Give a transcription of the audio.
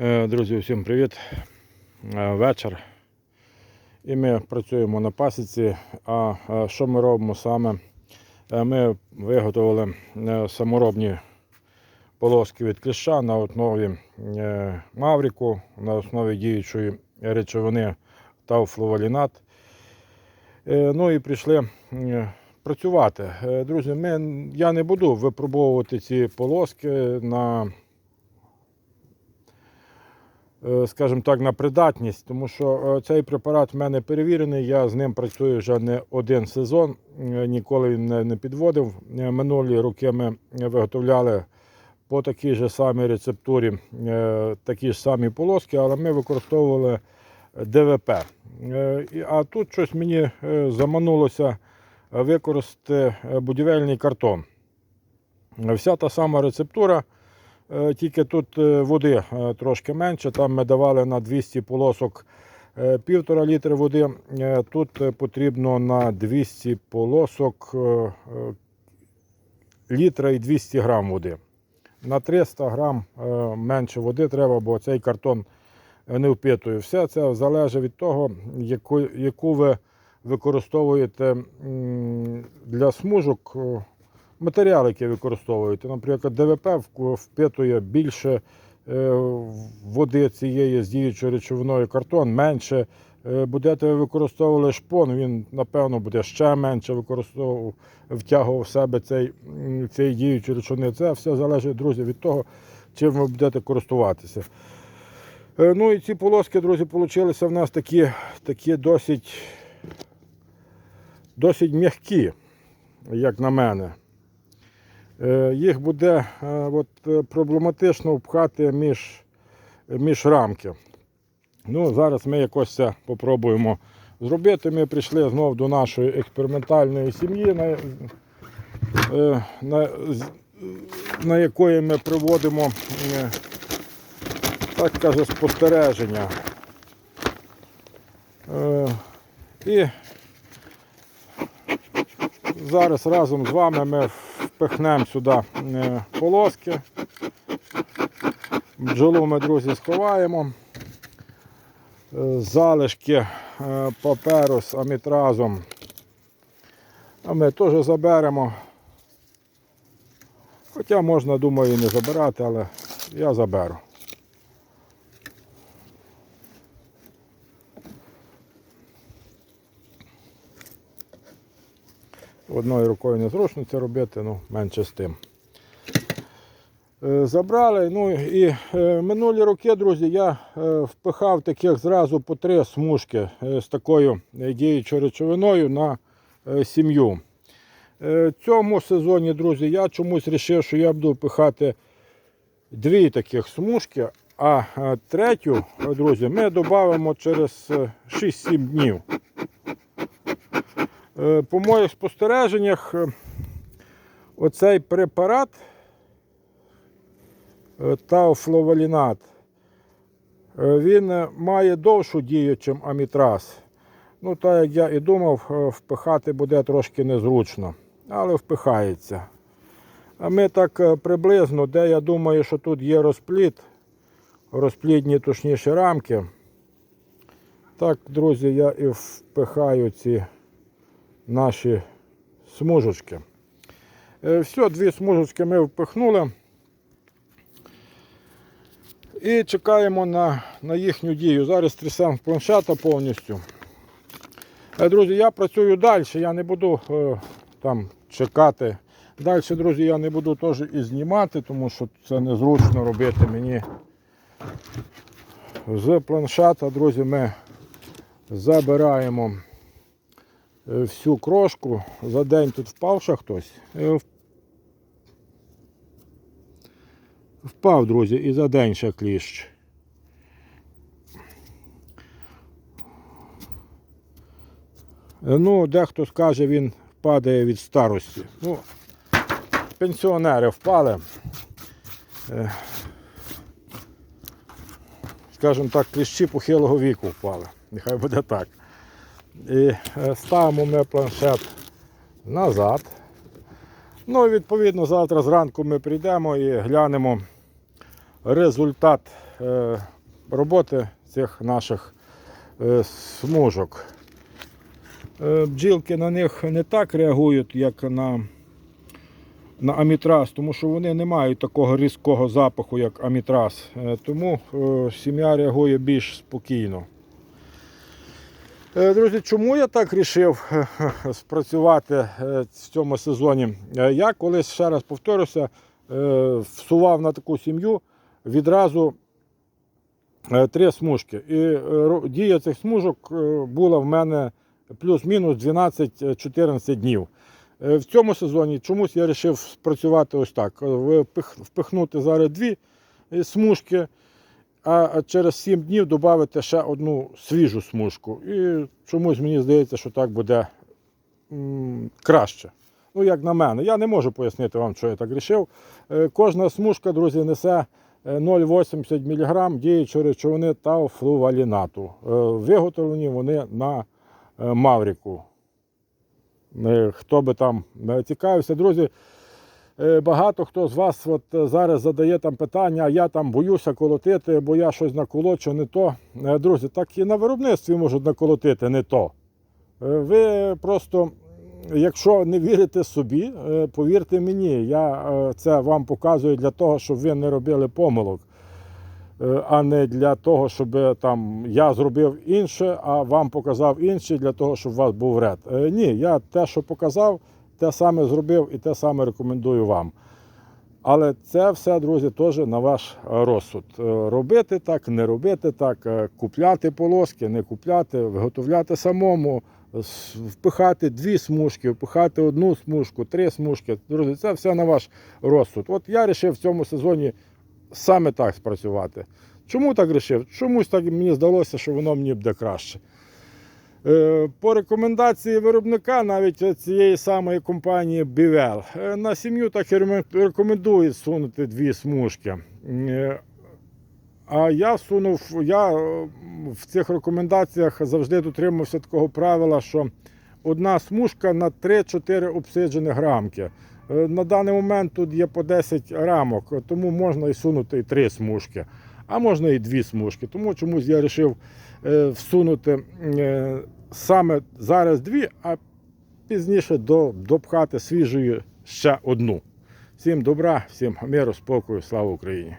Е, Друзі, всім привіт. Е, Вечір. І ми працюємо на пасіці. А е, що ми робимо саме? Ми виготовили саморобні полоски від кліща на основі мавріку, на основі діючої речовини тауфловалінат. Е, Ну і прийшли працювати. Друзі, ми, я не буду випробовувати ці полоски на скажімо так, на придатність, тому що е, цей препарат в мене перевірений, я з ним працюю вже не один сезон, е, ніколи він не- підводив. Е, Минулі роки ми виготовляли по такій же самій рецептурі е, такі ж самі полоски, але ми використовували ДВП. Е, А тут щось мені е, заманулося використати е, будівельний картон. Е, Вся та сама рецептура. Е, Тільки тут е, води е, трошки менше. Там ми давали на 200 полосок е, півтора літри води. Тут потрібно на 200 полосок літра і 200 грам води. На 300 грам менше води треба, бо цей картон не впитує. Все це залежить від того, яку ви використовуєте для смужок. Матеріал, який використовуєте. Наприклад, ДВП впитує більше е, води цієї з діючою речовиною картон, менше. Е, Будете ви використовували шпон, він, напевно, буде ще менше використовував, втягував в себе цей, цей діючий речовини. Це все залежить, друзі, від того, чим ви будете користуватися. Е, Ну і ці полоски, друзі, получилися в нас такі, такі досить, досить м'які, як на мене. Е, Їх буде е, от, е, проблематично впхати між, між рамки. Ну, зараз ми якось це попробуємо зробити. Ми прийшли знову до нашої експериментальної сім'ї, на, на, на якої ми проводимо так каже, спостереження. І зараз разом з вами ми впихнемо сюди е, полоски. Бджолу ми, друзі, сховаємо. Е, Залишки е, паперу з амітразом. А ми теж заберемо. Хоча можна, думаю, і не забирати, але я заберу. Одною рукою незручно це робити, ну менше з тим. Е, Забрали. Ну і е, минулі роки, друзі, я е, впихав таких зразу по три смужки з такою діючою речовиною на сім'ю. В цьому сезоні, друзі, я чомусь вирішив, що я буду впихати дві таких смужки, а третю, друзі, ми додамо через е, 6-7 днів. Е, По моїх спостереженнях, е, оцей препарат е, тауфловалінат, е, він має довшу дію, ніж амітраз. Ну, так як я і думав, впихати буде трошки незручно, але впихається. А ми так приблизно, де я думаю, що тут є розпліт, розплідні точніше рамки. Так, друзі, я і впихаю ці наші смужечки. Е, Все, дві смужечки ми впихнули. І чекаємо на, на їхню дію. Зараз трясемо планшета повністю. Е, Друзі, я працюю далі, я не буду е, там чекати. Далі, друзі, я не буду теж і знімати, тому що це незручно робити мені. З планшета, друзі, ми забираємо всю крошку. За день тут впав ще хтось. Е, Впав, друзі, і за день ще кліщ. Е, Ну, дехто скаже, він падає від старості. Ну, пенсіонери впали. Е, Скажімо так, кліщі похилого віку впали. Нехай буде так. І е, ставимо ми планшет назад. Ну і відповідно завтра зранку ми прийдемо і глянемо результат е, роботи цих наших е, смужок. Бджілки на них не так реагують, як на, на амітраз, тому що вони не мають такого різкого запаху, як амітраз. Е, Тому сім'я реагує більш спокійно. Е, Друзі, чому я так вирішив спрацювати е, в цьому сезоні? Е, Я колись ще раз повторюся, е, всував на таку сім'ю відразу е, три смужки. І е, дія цих смужок е, була в мене плюс-мінус 12-14 днів. Е, В цьому сезоні чомусь я вирішив спрацювати ось так: Е, впихнути зараз дві е, смужки, а через 7 днів додати ще одну свіжу смужку. І чомусь мені здається, що так буде краще. Ну, як на мене. Я не можу пояснити вам, що я так вирішив. Е, Кожна смужка, друзі, несе е, 0,80 мг діючої речовини та флувалінату. Е, Виготовлені вони на е, Мавріку. Хто би там цікавився, друзі. Е, Багато хто з вас от е, зараз задає там питання, а я там боюся колотити, бо я щось наколочу, не то. Е, Друзі, так і на виробництві можуть наколотити не то. Ви просто, якщо не вірите собі, повірте мені, я це вам показую для того, щоб ви не робили помилок, а не для того, щоб там я зробив інше, а вам показав інше для того, щоб у вас був ред. Ні, я те, що показав, те саме зробив і те саме рекомендую вам. Але це все, друзі, теж на ваш е, розсуд. Е, Робити так, не робити так, е, купляти полоски, не купляти, виготовляти самому, впихати дві смужки, впихати одну смужку, три смужки. Друзі, це все на ваш розсуд. От я вирішив в цьому сезоні саме так спрацювати. Чому так вирішив? Чомусь так мені здалося, що воно мені буде краще. Е, По рекомендації виробника, навіть цієї самої компанії Bivel, е, на сім'ю так і рекомендують сунути дві смужки. Е, А я сунув, я в цих рекомендаціях завжди дотримався такого правила, що одна смужка на 3-4 обсиджені грамки. На даний момент тут є по 10 рамок, тому можна і сунути і 3 смужки, а можна і дві смужки. Тому чомусь я вирішив е, всунути е, саме зараз дві, а пізніше до, допхати свіжої ще одну. Всім добра, всім миру, спокою, слава Україні!